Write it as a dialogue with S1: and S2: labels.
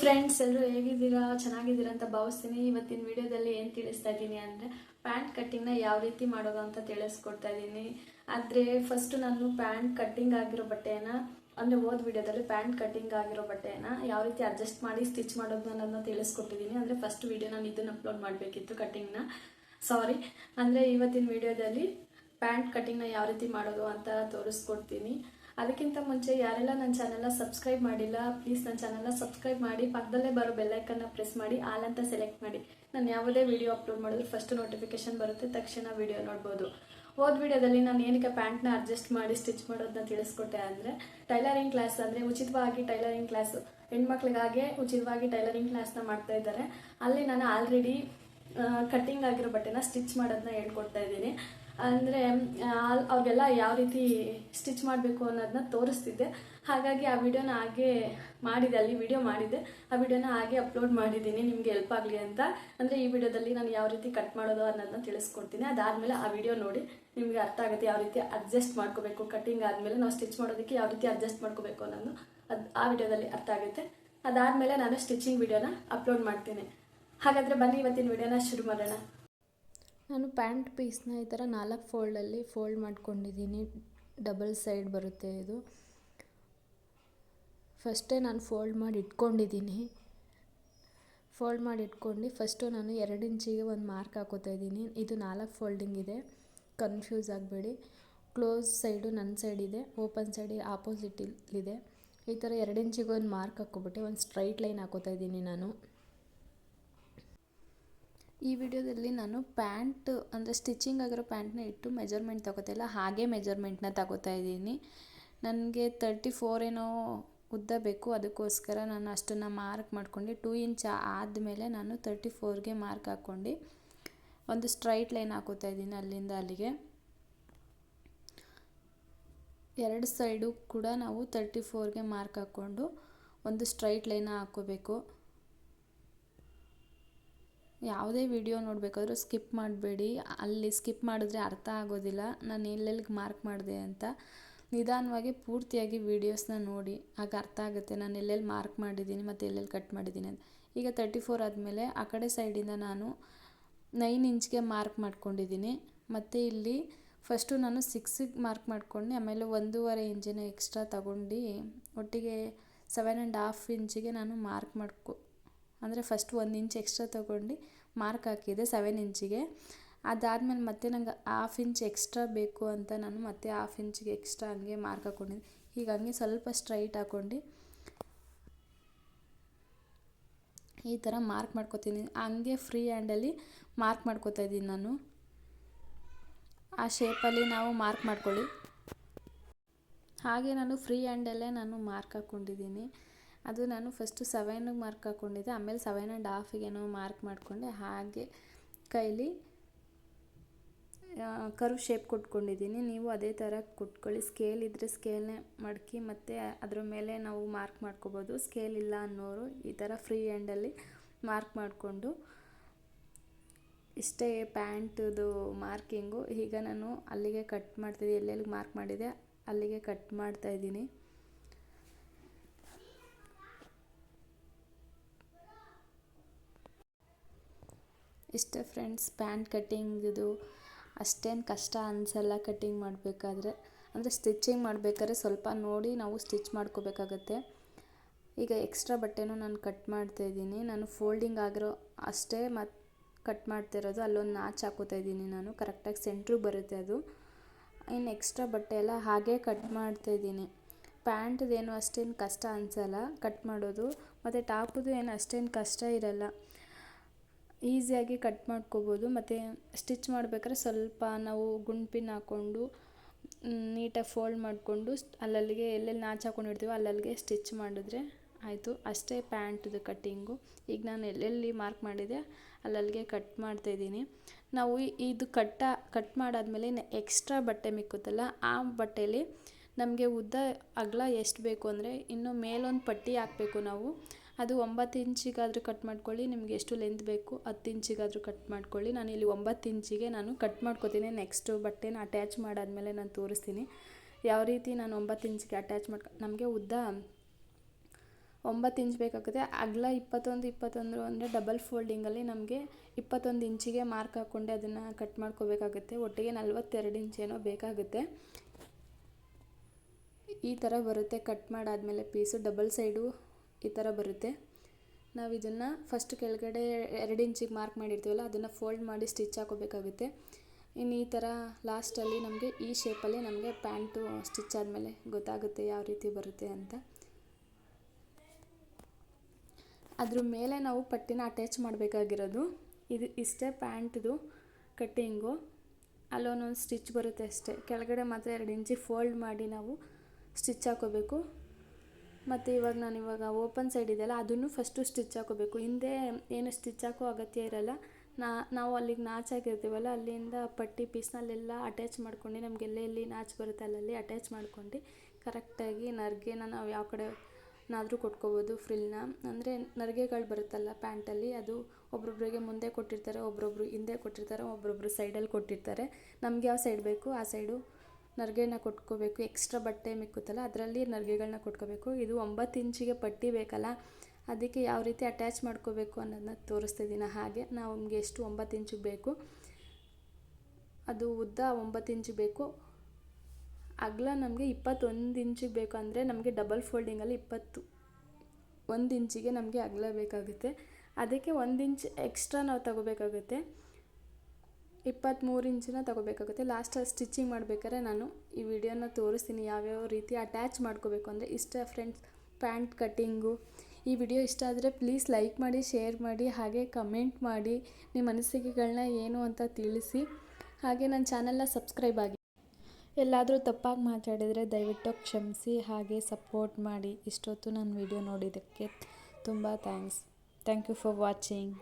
S1: Friends ಎಲ್ಲರೂ ಹೇಗಿದ್ದೀರಾ? ಚೆನ್ನಾಗಿದ್ದೀರಾ ಅಂತ ಭಾವಿಸ್ತೀನಿ. ಇವತ್ತಿನ ವಿಡಿಯೋದಲ್ಲಿ ಏನು ತಿಳಿಸ್ತಾ ಇದ್ದೀನಿ ಅಂದರೆ ಪ್ಯಾಂಟ್ ಕಟ್ಟಿಂಗ್ನ ಯಾವ ರೀತಿ ಮಾಡೋದು ಅಂತ ತಿಳಿಸ್ಕೊಡ್ತಾ ಇದ್ದೀನಿ. ಆದರೆ ಫಸ್ಟ್ ನಾನು ಪ್ಯಾಂಟ್ ಕಟ್ಟಿಂಗ್ ಆಗಿರೋ ಬಟ್ಟೆನ, ಅಂದರೆ ಓದ್ ವಿಡಿಯೋದಲ್ಲಿ ಪ್ಯಾಂಟ್ ಕಟ್ಟಿಂಗ್ ಆಗಿರೋ ಬಟ್ಟೆನ ಯಾವ ರೀತಿ ಅಡ್ಜಸ್ಟ್ ಮಾಡಿ ಸ್ಟಿಚ್ ಮಾಡೋದು ಅನ್ನೋದನ್ನ ತಿಳಿಸ್ಕೊಟ್ಟಿದ್ದೀನಿ. ಅಂದರೆ ಫಸ್ಟ್ ವಿಡಿಯೋ ನಾನು ಇದನ್ನು ಅಪ್ಲೋಡ್ ಮಾಡಬೇಕಿತ್ತು ಕಟ್ಟಿಂಗ್ನ ಸಾರಿ ಅಂದರೆ ಇವತ್ತಿನ ವಿಡಿಯೋದಲ್ಲಿ ಪ್ಯಾಂಟ್ ಕಟ್ಟಿಂಗ್ನ ಯಾವ ರೀತಿ ಮಾಡೋದು ಅಂತ ತೋರಿಸ್ಕೊಡ್ತೀನಿ. ಅದಕ್ಕಿಂತ ಮುಂಚೆ ಯಾರೆಲ್ಲ ನನ್ನ ಚಾನೆಲ್ನ ಸಬ್ಸ್ಕ್ರೈಬ್ ಮಾಡಿಲ್ಲ ಪ್ಲೀಸ್ ನನ್ನ ಚಾನೆಲ್ನ ಸಬ್ಸ್ಕ್ರೈಬ್ ಮಾಡಿ, ಪಕ್ಕದಲ್ಲೇ ಬರೋ ಬೆಲ್ಲೈಕನ್ನ ಪ್ರೆಸ್ ಮಾಡಿ, ಆಲ್ ಅಂತ ಸೆಲೆಕ್ಟ್ ಮಾಡಿ. ನಾನು ಯಾವುದೇ ವಿಡಿಯೋ ಅಪ್ಲೋಡ್ ಮಾಡಿದ್ರು ಫಸ್ಟ್ ನೋಟಿಫಿಕೇಶನ್ ಬರುತ್ತೆ, ತಕ್ಷಣ ವಿಡಿಯೋ ನೋಡ್ಬೋದು. ಹೋದ ವಿಡಿಯೋದಲ್ಲಿ ನಾನು ಏನಕ್ಕೆ ಪ್ಯಾಂಟ್ನ ಅಡ್ಜಸ್ಟ್ ಮಾಡಿ ಸ್ಟಿಚ್ ಮಾಡೋದನ್ನ ತಿಳಿಸ್ಕೊಟ್ಟೆ ಅಂದರೆ ಟೈಲರಿಂಗ್ ಕ್ಲಾಸ್ ಅಂದರೆ ಉಚಿತವಾಗಿ ಟೈಲರಿಂಗ್ ಕ್ಲಾಸ್ ಹೆಣ್ಮಕ್ಳಿಗಾಗೆ ಉಚಿತವಾಗಿ ಟೈಲರಿಂಗ್ ಕ್ಲಾಸ್ನ ಮಾಡ್ತಾ ಇದ್ದಾರೆ. ಅಲ್ಲಿ ನಾನು ಆಲ್ರೆಡಿ ಕಟ್ಟಿಂಗ್ ಆಗಿರೋ ಬಟ್ಟೆನ ಸ್ಟಿಚ್ ಮಾಡೋದನ್ನ ಹೇಳ್ಕೊಡ್ತಾ ಇದ್ದೀನಿ. ಅಂದರೆ ಅವ್ರಿಗೆಲ್ಲ ಯಾವ ರೀತಿ ಸ್ಟಿಚ್ ಮಾಡಬೇಕು ಅನ್ನೋದನ್ನ ತೋರಿಸ್ತಿದ್ದೆ. ಹಾಗಾಗಿ ಆ ವಿಡಿಯೋನ ಹಾಗೆ ಮಾಡಿದೆ, ಅಲ್ಲಿ ವಿಡಿಯೋ ಮಾಡಿದ್ದೆ ಆ ವಿಡಿಯೋನ ಹಾಗೆ ಅಪ್ಲೋಡ್ ಮಾಡಿದ್ದೀನಿ, ನಿಮಗೆ ಹೆಲ್ಪ್ ಆಗಲಿ ಅಂತ. ಅಂದರೆ ಈ ವಿಡಿಯೋದಲ್ಲಿ ನಾನು ಯಾವ ರೀತಿ ಕಟ್ ಮಾಡೋದು ಅನ್ನೋದನ್ನ ತಿಳಿಸ್ಕೊಡ್ತೀನಿ. ಅದಾದಮೇಲೆ ಆ ವಿಡಿಯೋ ನೋಡಿ, ನಿಮಗೆ ಅರ್ಥ ಆಗುತ್ತೆ ಯಾವ ರೀತಿ ಅಡ್ಜಸ್ಟ್ ಮಾಡ್ಕೋಬೇಕು. ಕಟ್ಟಿಂಗ್ ಆದಮೇಲೆ ನಾವು ಸ್ಟಿಚ್ ಮಾಡೋದಕ್ಕೆ ಯಾವ ರೀತಿ ಅಡ್ಜಸ್ಟ್ ಮಾಡ್ಕೋಬೇಕು ಅನ್ನೋದು ಅದು ಆ ವಿಡಿಯೋದಲ್ಲಿ ಅರ್ಥ ಆಗುತ್ತೆ. ಅದಾದಮೇಲೆ ನಾನು ಸ್ಟಿಚಿಂಗ್ ವಿಡಿಯೋನ ಅಪ್ಲೋಡ್ ಮಾಡ್ತೀನಿ. ಹಾಗಾದರೆ ಬನ್ನಿ, ಇವತ್ತಿನ ವಿಡಿಯೋನ ಶುರು ಮಾಡೋಣ.
S2: ನಾನು ಪ್ಯಾಂಟ್ ಪೀಸ್ನ ಈ ಥರ ನಾಲ್ಕು ಫೋಲ್ಡಲ್ಲಿ ಫೋಲ್ಡ್ ಮಾಡ್ಕೊಂಡಿದ್ದೀನಿ. ಡಬಲ್ ಸೈಡ್ ಬರುತ್ತೆ ಇದು. ಫಸ್ಟೇ ನಾನು ಫೋಲ್ಡ್ ಮಾಡಿ ಇಟ್ಕೊಂಡಿದ್ದೀನಿ. ಫೋಲ್ಡ್ ಮಾಡಿ ಇಟ್ಕೊಂಡು ಫಸ್ಟು ನಾನು ಎರಡು ಇಂಚಿಗೆ ಒಂದು ಮಾರ್ಕ್ ಹಾಕೋತಾ ಇದ್ದೀನಿ. ಇದು ನಾಲ್ಕು ಫೋಲ್ಡಿಂಗ್ ಇದೆ. ಕನ್ಫ್ಯೂಸ್ ಆಗಬೇಡಿ. ಕ್ಲೋಸ್ ಸೈಡು ನನ್ನ ಸೈಡ್ ಇದೆ, ಓಪನ್ ಸೈಡ್ ಆಪೋಸಿಟ್ ಇದೆ. ಈ ಥರ ಎರಡು ಇಂಚಿಗೆ ಒಂದು ಮಾರ್ಕ್ ಹಾಕ್ಕೊಬಿಟ್ಟು ಒಂದು ಸ್ಟ್ರೈಟ್ ಲೈನ್ ಹಾಕೋತಾ ಇದ್ದೀನಿ ನಾನು. ಈ ವಿಡಿಯೋದಲ್ಲಿ ನಾನು ಪ್ಯಾಂಟ್, ಅಂದರೆ ಸ್ಟಿಚಿಂಗ್ ಆಗಿರೋ ಪ್ಯಾಂಟ್ನ ಇಟ್ಟು ಮೆಜರ್ಮೆಂಟ್ ತಗೋತಾ ಇಲ್ಲ, ಹಾಗೆ ಮೆಜರ್ಮೆಂಟ್ನ ತಗೋತಾ ಇದ್ದೀನಿ. ನನಗೆ ತರ್ಟಿ ಫೋರ್ ಏನೋ ಉದ್ದ ಬೇಕು, ಅದಕ್ಕೋಸ್ಕರ ನಾನು ಅಷ್ಟನ್ನು ಮಾರ್ಕ್ ಮಾಡ್ಕೊಂಡು ಟೂ ಇಂಚ್ ಆದಮೇಲೆ ನಾನು ತರ್ಟಿ ಫೋರ್ಗೆ ಮಾರ್ಕ್ ಹಾಕ್ಕೊಂಡು ಒಂದು ಸ್ಟ್ರೈಟ್ ಲೈನ್ ಹಾಕೋತಾ ಇದ್ದೀನಿ ಅಲ್ಲಿಂದ ಅಲ್ಲಿಗೆ. ಎರಡು ಸೈಡು ಕೂಡ ನಾವು ತರ್ಟಿ ಫೋರ್ಗೆ ಮಾರ್ಕ್ ಹಾಕ್ಕೊಂಡು ಒಂದು ಸ್ಟ್ರೈಟ್ ಲೈನ ಹಾಕ್ಕೋಬೇಕು ಯಾವುದೇ ವಿಡಿಯೋ ನೋಡಬೇಕಾದ್ರೂ ಸ್ಕಿಪ್ ಮಾಡಬೇಡಿ. ಅಲ್ಲಿ ಸ್ಕಿಪ್ ಮಾಡಿದ್ರೆ ಅರ್ಥ ಆಗೋದಿಲ್ಲ. ನಾನು ಎಲ್ಲೆಲ್ಲಿಗೆ ಮಾರ್ಕ್ ಮಾಡಿದೆ ಅಂತ ನಿಧಾನವಾಗಿ ಪೂರ್ತಿಯಾಗಿ ವೀಡಿಯೋಸ್ನ ನೋಡಿ. ಆಗ ಅರ್ಥ ಆಗುತ್ತೆ ನಾನು ಎಲ್ಲೆಲ್ಲಿ ಮಾರ್ಕ್ ಮಾಡಿದ್ದೀನಿ ಮತ್ತು ಎಲ್ಲೆಲ್ಲಿ ಕಟ್ ಮಾಡಿದ್ದೀನಿ ಅಂತ. ಈಗ ತರ್ಟಿ ಫೋರ್ ಆದಮೇಲೆ ಆ ಕಡೆ ಸೈಡಿಂದ ನಾನು ನೈನ್ ಇಂಚ್ಗೆ ಮಾರ್ಕ್ ಮಾಡ್ಕೊಂಡಿದ್ದೀನಿ. ಮತ್ತು ಇಲ್ಲಿ ಫಸ್ಟು ನಾನು ಸಿಕ್ಸಿಗೆ ಮಾರ್ಕ್ ಮಾಡ್ಕೊಂಡು. ಆಮೇಲೆ ಒಂದೂವರೆ ಇಂಚಿನ ಎಕ್ಸ್ಟ್ರಾ ತಗೊಂಡು ಒಟ್ಟಿಗೆ ಸೆವೆನ್ ಆ್ಯಂಡ್ ಹಾಫ್ ಇಂಚಿಗೆ ನಾನು ಮಾರ್ಕ್ ಮಾಡ್ಕೊ ಅಂದರೆ ಫಸ್ಟ್ ಒಂದು ಇಂಚ್ ಎಕ್ಸ್ಟ್ರಾ ತೊಗೊಂಡು ಮಾರ್ಕ್ ಹಾಕಿದೆ ಸೆವೆನ್ ಇಂಚಿಗೆ ಅದಾದಮೇಲೆ ಮತ್ತೆ ನಂಗೆ ಹಾಫ್ ಇಂಚ್ ಎಕ್ಸ್ಟ್ರಾ ಬೇಕು ಅಂತ ನಾನು ಮತ್ತೆ ಹಾಫ್ ಇಂಚಿಗೆ ಎಕ್ಸ್ಟ್ರಾ ಹಂಗೆ ಮಾರ್ಕ್ ಹಾಕ್ಕೊಂಡಿದ್ದೆ ಈಗ ಹಂಗೆ ಸ್ವಲ್ಪ ಸ್ಟ್ರೈಟ್ ಹಾಕ್ಕೊಂಡು ಈ ಥರ ಮಾರ್ಕ್ ಮಾಡ್ಕೊತೀನಿ. ಹಂಗೆ ಫ್ರೀ ಹ್ಯಾಂಡಲ್ಲಿ ಮಾರ್ಕ್ ಮಾಡ್ಕೊತಾ ಇದ್ದೀನಿ ನಾನು. ಆ ಶೇಪಲ್ಲಿ ನಾವು ಮಾರ್ಕ್ ಮಾಡ್ಕೊಳ್ಳಿ. ಹಾಗೆ ನಾನು ಫ್ರೀ ಹ್ಯಾಂಡಲ್ಲೇ ನಾನು ಮಾರ್ಕ್ ಹಾಕ್ಕೊಂಡಿದ್ದೀನಿ ಅದು ನಾನು ಫಸ್ಟು ಸೆವೆನಿಗೆ ಮಾರ್ಕ್ ಹಾಕ್ಕೊಂಡಿದ್ದೆ ಆಮೇಲೆ ಸೆವೆನ್ ಆ್ಯಂಡ್ ಹಾಫಿಗೇನೋ ಮಾರ್ಕ್ ಮಾಡಿಕೊಂಡೆ. ಹಾಗೆ ಕೈಲಿ ಕರ್ವ್ ಶೇಪ್ ಕೊಟ್ಕೊಂಡಿದ್ದೀನಿ. ನೀವು ಅದೇ ಥರ ಕೊಟ್ಕೊಳ್ಳಿ. ಸ್ಕೇಲ್ ಇದ್ದರೆ ಸ್ಕೇಲ್ನೇ ಮಡಕಿ, ಮತ್ತು ಅದರ ಮೇಲೆ ನಾವು ಮಾರ್ಕ್ ಮಾಡ್ಕೋಬೋದು. ಸ್ಕೇಲ್ ಇಲ್ಲ ಅನ್ನೋರು ಈ ಥರ ಫ್ರೀ ಹ್ಯಾಂಡಲ್ಲಿ ಮಾರ್ಕ್ ಮಾಡಿಕೊಂಡು, ಇಷ್ಟೇ ಪ್ಯಾಂಟದು ಮಾರ್ಕಿಂಗು ಈಗ ನಾನು ಅಲ್ಲಿಗೆ ಕಟ್ ಮಾಡ್ತಿದ್ದೆ. ಎಲ್ಲೆಲ್ಲಿ ಮಾರ್ಕ್ ಮಾಡಿದೆ? ಅಲ್ಲಿಗೆ ಕಟ್ ಮಾಡ್ತಾಯಿದ್ದೀನಿ ಇಷ್ಟೇ ಫ್ರೆಂಡ್ಸ್, ಪ್ಯಾಂಟ್ ಕಟ್ಟಿಂಗಿದು ಅಷ್ಟೇನು ಕಷ್ಟ ಅನಿಸಲ್ಲ ಕಟ್ಟಿಂಗ್ ಮಾಡಬೇಕಾದ್ರೆ. ಅಂದರೆ ಸ್ಟಿಚಿಂಗ್ ಮಾಡಬೇಕಾದ್ರೆ ಸ್ವಲ್ಪ ನೋಡಿ ನಾವು ಸ್ಟಿಚ್ ಮಾಡ್ಕೋಬೇಕಾಗತ್ತೆ. ಈಗ ಎಕ್ಸ್ಟ್ರಾ ಬಟ್ಟೆನೂ ನಾನು ಕಟ್ ಮಾಡ್ತಾ ಇದ್ದೀನಿ. ನಾನು ಫೋಲ್ಡಿಂಗ್ ಆಗಿರೋ ಅಷ್ಟೇ ಮತ್ತು ಕಟ್ ಮಾಡ್ತಿರೋದು ಅಲ್ಲೊಂದು ನಾಚ್ ಹಾಕೋತಾ ಇದ್ದೀನಿ ನಾನು. ಕರೆಕ್ಟಾಗಿ ಸೆಂಟ್ರಿಗೆ ಬರುತ್ತೆ ಅದು. ಇನ್ನು ಎಕ್ಸ್ಟ್ರಾ ಬಟ್ಟೆ ಎಲ್ಲ ಹಾಗೇ ಕಟ್ ಮಾಡ್ತಾ ಇದ್ದೀನಿ. ಪ್ಯಾಂಟ್ದೇನು ಅಷ್ಟೇನು ಕಷ್ಟ ಅನಿಸಲ್ಲ ಕಟ್ ಮಾಡೋದು. ಮತ್ತು ಟಾಪದು ಏನು ಅಷ್ಟೇನು ಕಷ್ಟ ಇರಲ್ಲ. ಈಸಿಯಾಗಿ ಕಟ್ ಮಾಡ್ಕೋಬೋದು. ಮತ್ತು ಸ್ಟಿಚ್ ಮಾಡ್ಬೇಕಾದ್ರೆ ಸ್ವಲ್ಪ ನಾವು ಗುಂಡ್ಪಿನ್ ಹಾಕ್ಕೊಂಡು ನೀಟಾಗಿ ಫೋಲ್ಡ್ ಮಾಡಿಕೊಂಡು ಅಲ್ಲಲ್ಲಿಗೆ ಎಲ್ಲೆಲ್ಲಿ ನಾಚ್ ಹಾಕೊಂಡಿರ್ತೀವೋ ಅಲ್ಲಲ್ಲಿಗೆ ಸ್ಟಿಚ್ ಮಾಡಿದ್ರೆ ಆಯಿತು. ಅಷ್ಟೇ ಪ್ಯಾಂಟ್ದು ಕಟ್ಟಿಂಗು. ಈಗ ನಾನು ಎಲ್ಲೆಲ್ಲಿ ಮಾರ್ಕ್ ಮಾಡಿದೆ ಅಲ್ಲಲ್ಲಿಗೆ ಕಟ್ ಮಾಡ್ತಾಯಿದ್ದೀನಿ ನಾವು ಇದು ಕಟ್ಟ, ಕಟ್ ಮಾಡಾದ್ಮೇಲೆ ಎಕ್ಸ್ಟ್ರಾ ಬಟ್ಟೆ ಮಿಕ್ಕುತ್ತಲ್ಲ, ಆ ಬಟ್ಟೆಯಲ್ಲಿ ನಮಗೆ ಉದ್ದ ಅಗಲ ಎಷ್ಟು ಬೇಕು ಅಂದರೆ ಇನ್ನು ಮೇಲೊಂದು ಪಟ್ಟಿ ಹಾಕಬೇಕು ನಾವು. ಅದು ಒಂಬತ್ತು ಇಂಚಿಗಾದರೂ ಕಟ್ ಮಾಡ್ಕೊಳ್ಳಿ, ನಿಮ್ಗೆ ಎಷ್ಟು ಲೆಂತ್ ಬೇಕು ಹತ್ತು ಇಂಚಿಗಾದರೂ ಕಟ್ ಮಾಡ್ಕೊಳ್ಳಿ. ನಾನು ಇಲ್ಲಿ ಒಂಬತ್ತು ಇಂಚಿಗೆ ನಾನು ಕಟ್ ಮಾಡ್ಕೊತೀನಿ. ನೆಕ್ಸ್ಟು ಬಟ್ಟೆನ ಅಟ್ಯಾಚ್ ಮಾಡಾದಮೇಲೆ ನಾನು ತೋರಿಸ್ತೀನಿ. ಯಾವ ರೀತಿ ನಾನು ಒಂಬತ್ತು ಇಂಚಿಗೆ ಅಟ್ಯಾಚ್ ಮಾಡ್ಕೊ, ನಮಗೆ ಉದ್ದ ಒಂಬತ್ತು ಇಂಚ್ ಬೇಕಾಗುತ್ತೆ. ಅಗಲ ಇಪ್ಪತ್ತೊಂದು ಇಪ್ಪತ್ತೊಂದು ಅಂದರೆ ಡಬಲ್ ಫೋಲ್ಡಿಂಗಲ್ಲಿ ನಮಗೆ ಇಪ್ಪತ್ತೊಂದು ಇಂಚಿಗೆ ಮಾರ್ಕ್ ಹಾಕ್ಕೊಂಡೆ ಅದನ್ನು ಕಟ್ ಮಾಡ್ಕೋಬೇಕಾಗುತ್ತೆ. ಒಟ್ಟಿಗೆ ನಲ್ವತ್ತೆರಡು ಏನೋ ಬೇಕಾಗುತ್ತೆ. ಈ ಥರ ಬರುತ್ತೆ. ಕಟ್ ಮಾಡಾದಮೇಲೆ ಪೀಸು ಡಬಲ್ ಸೈಡು ಈ ಥರ ಬರುತ್ತೆ. ನಾವು ಇದನ್ನು ಫಸ್ಟ್ ಕೆಳಗಡೆ ಎರಡು ಇಂಚಿಗೆ ಮಾರ್ಕ್ ಮಾಡಿರ್ತೀವಲ್ಲ, ಅದನ್ನು ಫೋಲ್ಡ್ ಮಾಡಿ ಸ್ಟಿಚ್ ಹಾಕೋಬೇಕಾಗುತ್ತೆ. ಇನ್ನು ಈ ಥರ ಲಾಸ್ಟಲ್ಲಿ ನಮಗೆ ಈ ಶೇಪಲ್ಲಿ ನಮಗೆ ಪ್ಯಾಂಟು ಸ್ಟಿಚ್ ಆದಮೇಲೆ ಗೊತ್ತಾಗುತ್ತೆ ಯಾವ ರೀತಿ ಬರುತ್ತೆ ಅಂತ. ಅದ್ರ ಮೇಲೆ ನಾವು ಪಟ್ಟಿನ ಅಟ್ಯಾಚ್ ಮಾಡಬೇಕಾಗಿರೋದು. ಇದು ಇಷ್ಟೇ ಪ್ಯಾಂಟ್ದು ಕಟ್ಟಿಂಗು ಅಲ್ಲೊಂದೊಂದು ಸ್ಟಿಚ್ ಬರುತ್ತೆ ಅಷ್ಟೇ. ಕೆಳಗಡೆ ಮಾತ್ರ ಎರಡು ಇಂಚಿ ಫೋಲ್ಡ್ ಮಾಡಿ ನಾವು ಸ್ಟಿಚ್ ಹಾಕೋಬೇಕು. ಮತ್ತು ಇವಾಗ ನಾನು ಇವಾಗ ಓಪನ್ ಸೈಡ್ ಇದೆಯಲ್ಲ, ಅದನ್ನು ಫಸ್ಟು ಸ್ಟಿಚ್ ಹಾಕೋಬೇಕು. ಹಿಂದೆ ಏನು ಸ್ಟಿಚ್ ಹಾಕೋ ಅಗತ್ಯ ಇರಲ್ಲ. ನಾವು ಅಲ್ಲಿಗೆ ನಾಚ್ ಹಾಕಿರ್ತೀವಲ್ಲ ಅಲ್ಲಿಂದ ಪಟ್ಟಿ ಪೀಸ್ನಲ್ಲೆಲ್ಲ ಅಟ್ಯಾಚ್ ಮಾಡ್ಕೊಂಡು, ನಮಗೆ ಎಲ್ಲೆಲ್ಲಿ ನಾಚ್ ಬರುತ್ತೆ ಅಲ್ಲಲ್ಲಿ ಅಟ್ಯಾಚ್ ಮಾಡ್ಕೊಂಡು ಕರೆಕ್ಟಾಗಿ ನರ್ಗೆನ ನಾವು ಯಾವ ಕಡೆ ನಾದರೂ ಕೊಟ್ಕೋಬೋದು ಫ್ರಿಲ್ನ ಅಂದರೆ ನರ್ಗೆಗಳು ಬರುತ್ತಲ್ಲ ಪ್ಯಾಂಟಲ್ಲಿ, ಅದು ಒಬ್ರೊಬ್ರಿಗೆ ಮುಂದೆ ಕೊಟ್ಟಿರ್ತಾರೆ, ಒಬ್ರೊಬ್ರು ಹಿಂದೆ ಕೊಟ್ಟಿರ್ತಾರೆ, ಒಬ್ರೊಬ್ರು ಸೈಡಲ್ಲಿ ಕೊಟ್ಟಿರ್ತಾರೆ. ನಮ್ಗೆ ಯಾವ ಸೈಡ್ ಬೇಕು, ಆ ಸೈಡು ನರಿಗೆನ ಕೊಟ್ಕೋಬೇಕು ಎಕ್ಸ್ಟ್ರಾ ಬಟ್ಟೆ ಮಿಕ್ಕುತ್ತಲ್ಲ, ಅದರಲ್ಲಿ ನರಿಗೆಗಳನ್ನ ಕೊಟ್ಕೋಬೇಕು. ಇದು ಒಂಬತ್ತು ಇಂಚಿಗೆ ಪಟ್ಟಿ ಬೇಕಲ್ಲ, ಅದಕ್ಕೆ ಯಾವ ರೀತಿ ಅಟ್ಯಾಚ್ ಮಾಡ್ಕೋಬೇಕು ಅನ್ನೋದನ್ನ ತೋರಿಸ್ತಿದ್ದೀನಿ ಹಾಗೆ ನಾವು ನಮಗೆ ಎಷ್ಟು ಒಂಬತ್ತು ಇಂಚು ಬೇಕು, ಅದು ಉದ್ದ ಒಂಬತ್ತು ಇಂಚು ಬೇಕು. ಅಗಲ ನಮಗೆ ಇಪ್ಪತ್ತೊಂದು ಇಂಚಿಗೆ ಬೇಕು ಅಂದರೆ ನಮಗೆ ಡಬಲ್ ಫೋಲ್ಡಿಂಗಲ್ಲಿ ಇಪ್ಪತ್ತು, ಒಂದು ಇಂಚಿಗೆ ನಮಗೆ ಅಗಲ ಬೇಕಾಗುತ್ತೆ. ಅದಕ್ಕೆ ಒಂದು ಇಂಚ್ ಎಕ್ಸ್ಟ್ರಾ ನಾವು ತಗೋಬೇಕಾಗುತ್ತೆ. ಇಪ್ಪತ್ತ್ಮೂರು ಇಂಚಿನ ತಗೋಬೇಕಾಗುತ್ತೆ. ಲಾಸ್ಟಲ್ಲಿ ಸ್ಟಿಚಿಂಗ್ ಮಾಡಬೇಕಾದ್ರೆ ನಾನು ಈ ವಿಡಿಯೋನ ತೋರಿಸ್ತೀನಿ ಯಾವ್ಯಾವ ರೀತಿ ಅಟ್ಯಾಚ್ ಮಾಡ್ಕೋಬೇಕು ಅಂದರೆ ಇಷ್ಟ ಫ್ರೆಂಡ್ಸ್ ಪ್ಯಾಂಟ್ ಕಟ್ಟಿಂಗು ಈ ವಿಡಿಯೋ ಇಷ್ಟ ಆದರೆ ಪ್ಲೀಸ್ ಲೈಕ್ ಮಾಡಿ ಶೇರ್ ಮಾಡಿ, ಹಾಗೆ ಕಮೆಂಟ್ ಮಾಡಿ. ನಿಮ್ಮ ಅನಿಸಿಕೆಗಳನ್ನ ಏನು ಅಂತ ತಿಳಿಸಿ. ಹಾಗೆ ನನ್ನ ಚಾನಲ್ನ ಸಬ್ಸ್ಕ್ರೈಬ್ ಆಗಿ. ಎಲ್ಲಾದರೂ ತಪ್ಪಾಗಿ ಮಾತಾಡಿದರೆ ದಯವಿಟ್ಟು ಕ್ಷಮಿಸಿ, ಹಾಗೆ ಸಪೋರ್ಟ್ ಮಾಡಿ. ಇಷ್ಟೊತ್ತು ನನ್ನ ವಿಡಿಯೋ ನೋಡಿದ್ದಕ್ಕೆ ತುಂಬ thanks thank you for watching